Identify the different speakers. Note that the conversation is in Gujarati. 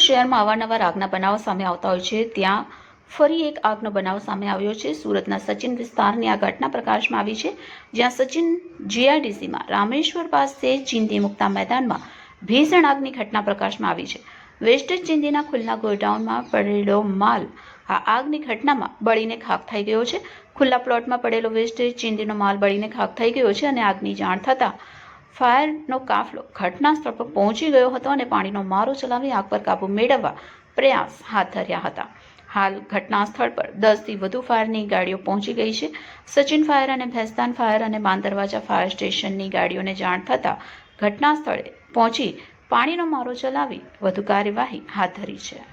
Speaker 1: શહેરમાં અવારનવાર આગના બનાવો સામે આવતા હોય છે. ત્યાં ફરી એક આગનો બનાવ સામે આવ્યો છે. સુરતના સચિન વિસ્તારની આ ઘટના પ્રકાશમાં આવી છે, જ્યાં સચિન જીઆઈડીસીમાં રામેશ્વર પાસે ચીંદી મુક્તા મેદાનમાં ભીષણ આગની ઘટના પ્રકાશમાં આવી છે. વેસ્ટેજ ચીંદીના ખુલ્લા ગોડાઉનમાં પડેલો માલ આ આગની ઘટનામાં બળીને ખાક થઈ ગયો છે. ખુલ્લા પ્લોટમાં પડેલો વેસ્ટેજ ચીંદીનો માલ બળીને ખાક થઈ ગયો છે અને આગની જાણ થતાં ફાયરનો કાફલો ઘટના સ્થળ પર પહોંચી ગયો હતો અને પાણીનો મારો ચલાવી આગ પર કાબૂ મેળવવા પ્રયાસ હાથ ધર્યા હતા. હાલ ઘટના સ્થળ પર દસથી વધુ ફાયરની ગાડીઓ પહોંચી ગઈ છે. સચિન ફાયર અને ભેસ્તાન ફાયર અને બાંદરવાજા ફાયર સ્ટેશનની ગાડીઓને જાણ થતાં ઘટના સ્થળે પહોંચી પાણીનો મારો ચલાવી વધુ કાર્યવાહી હાથ ધરી છે.